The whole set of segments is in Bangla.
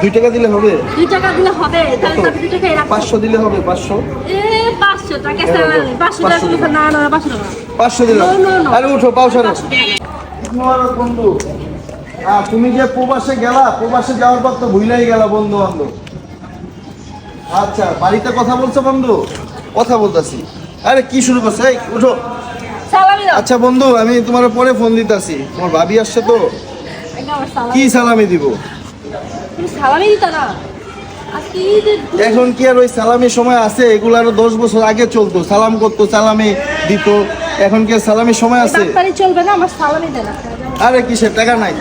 দুই টাকা দিলে হবে? দুই টাকা দিলে হবে তাহলে তো দুই টাকা রাখো। পাঁচশো দিলে হবে পাঁচশো? এ পাঁচশো টাকা স্যালারি পাঁচশো টাকা না না পাঁচশো টাকা। পাঁচশো দিলাম No, no, no. আরে উঠো পাও সারো বন্ধু। আহ, তুমি যে প্রবাসে গেলা প্রবাসে যাওয়ার পর তো ভুলেই গেলা বন্ধু বান্ধব আচ্ছা বাড়িতে কথা বলছো বন্ধু? কথা বলতাছি। আরে কি শুরু করছে? এই উঠো। সালামি দাও। আচ্ছা বন্ধু আমি তোমার পরে ফোন দিতাছি। তোমার ভাবি আসছে তো। কি সালামি দিব? তুমি সালামি দিতা না। এখন কি আর ওই সালামি সময় আছে? এগুলো আরও দশ বছর আগে চলতো। সালাম করতো সালামি দিত। এখন কি আর সালামির সময় আছে? চলবে না আমার সালামি দেয় না। আরে কিসের? টাকা নাই।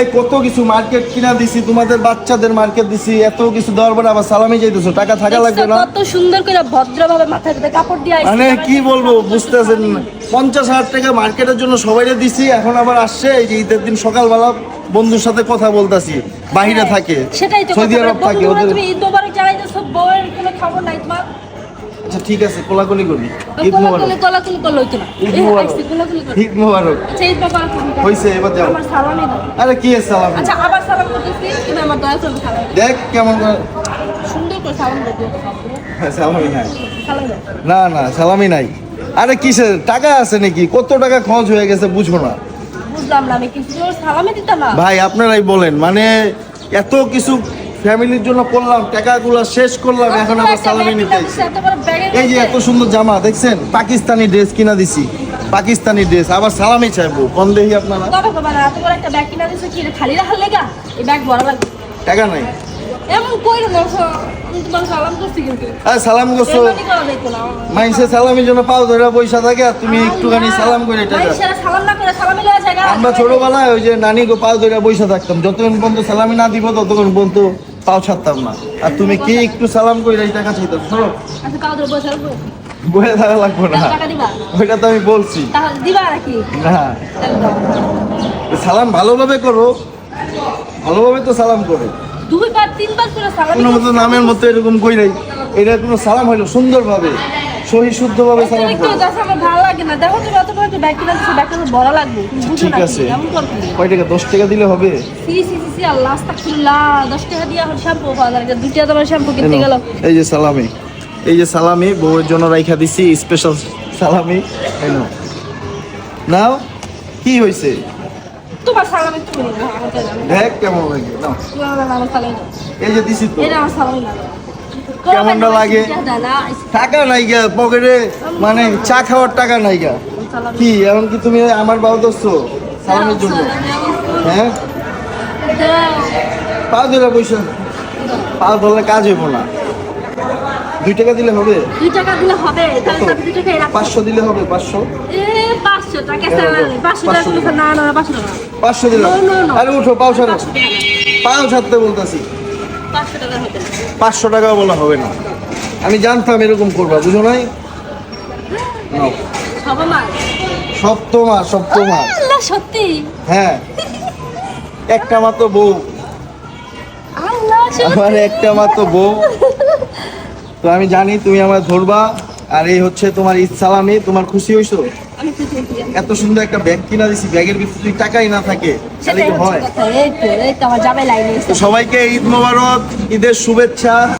এই কত কিছু মার্কেট কিনা দিছি তোমাদের বাচ্চাদের মার্কেট দিছি এত কিছু দেওয়ার পরে আবার সালামি যাইতেছো টাকা থাকা লাগবে না কত সুন্দর করে ভদ্রভাবে মাথায় ভিতরে কাপড় দিয়ে। মানে কি বলব বুঝতেছেন পঞ্চাশ হাজার টাকা মার্কেটের জন্য সবাইরে দিছি এখন আবার আসছে এই যে ঈদের দিন সকালবেলা বন্ধুর সাথে কথা বলতাছি বাহিরে থাকে সেটাই তো সৌদি আরব থাকে ওদের তুমি ঈদ মোবারক জানাইতেছো বউয়ের কোনো খবর নাই ঠিক আছে কোলাকুলি করি। ঈদ মোবারক। কোলাকুলি না ঈদ মোবারক। ঈদ মোবারক। আচ্ছা ঈদ মোবারক হইছে এবার যাও। আমার সালামি দাও আরে কি আছে সালাম? আচ্ছা আবার সালাম করতেছি তুমি আমার দয়া করে সালাম দেখ কেমন সুন্দর করে সালাম দাও হ্যাঁ, সালামি নাই না না সালামি নাই। আরে কিসের? টাকা আছে নাকি? কত টাকা খরচ হয়ে গেছে বুঝো না। বুঝলাম না আমি কিছু সালামে দিতাম না। ভাই আপনারাই বলেন মানে এত কিছু ফ্যামিলির জন্য করলাম টাকাগুলো শেষ করলাম এখন আবার সালামি নিতে এই যে এত সুন্দর জামা দেখছেন? পাকিস্তানি ড্রেস কিনা দিছি। পাকিস্তানি ড্রেস আবার সালামি চাইব। কোন দেখি আপনারা? তবে বাবা না এত বড় একটা ব্যাগ কিনা দিছো কি খালি রাখার লেগা? এই ব্যাগ বড় লাগবে। টাকা নাই। সালাম করছি মাইসে সালামির জন্য পাও ধরে পয়সা থাকে আর তুমি একটুখানি সালাম করে টাকা। আমরা ছোটবেলায় ওই যে নানি গো পাও ধরে বসে থাকতাম যতক্ষণ পর্যন্ত সালামি না দিব ততক্ষণ পর্যন্ত পাও ছাড়তাম না। আর তুমি কি একটু সালাম করে এই টাকা চাইতাম শোনো। আচ্ছা কাউ ধরে বসে রাখব বয়ে থাকা লাগবো না। টাকা দিবা? ওইটা তো আমি বলছি। তাহলে দিবা নাকি? না। সালাম ভালোভাবে করো। ভালোভাবে তো সালাম করো। দুইবার তিনবার করে সালাম কোনো মতো নামের মতো এরকম কই নাই এটা কোনো সালাম হইল সুন্দরভাবে সহি শুদ্ধভাবে সালাম একটু করো। লাগে না দেখো তুমি অত বড় ব্যাগ কিনা দিছো ব্যাগটা বড় লাগবে। ঠিক আছে। কয় টাকা? দশ টাকা দিলে হবে? সি সি সি সি আল্লাহ আস্তাগফিরুল্লাহ। 10 টাকা দিয়ে এখন শ্যাম্পু পাওয়া যায় দুইটা তোমার শ্যাম্পু কিনতে গেল। এই যে সালামি। এই যে সালামি বউয়ের জন্য রাইখা দিছি স্পেশাল সালামি। নাও। কি হয়েছে তোমার সালাম কাছে দেখ কেমন লাগে এই যে দিছি তো। এটা আমার সালাম না কেমনটা লাগে? টাকা নাই গা পকেটে মানে চা খাওয়ার টাকা নাই গা। কি এখন কি তুমি আমার বাবা দোস্ত? সালামের জন্য। হ্যাঁ? পা ধরে পয়সা পা ধরলে কাজ হইব না। দুই টাকা দিলে হবে? দুই টাকা দিলে পাঁচশো দিলে হবে পাঁচশো? পাঁচশো দিলাম. আরে উঠো পাও ছাড়ো। পাও ছাড়তে বলতেছি। পাঁচশো টাকা বলা হবে না। আমি জানতাম এরকম করবা বুঝো নাই? সপ্তমা সপ্তমা। সত্যি? হ্যাঁ। একটা মাত্র বউ। আমার একটা মাত্র বউ। তো আমি জানি তুমি আমার ধরবা আর এই হচ্ছে তোমার ঈদ সালামি তোমার খুশি হইছো? আমি খুশি হয়েছি। এত সুন্দর একটা ব্যাগ কিনা দিছি ব্যাগের ভিতরে যদি টাকাই না থাকে তাহলে কি হয়? এই তো এই তো আমার জামাই লাইনে সবাইকে ঈদ মোবারক ঈদের শুভেচ্ছা।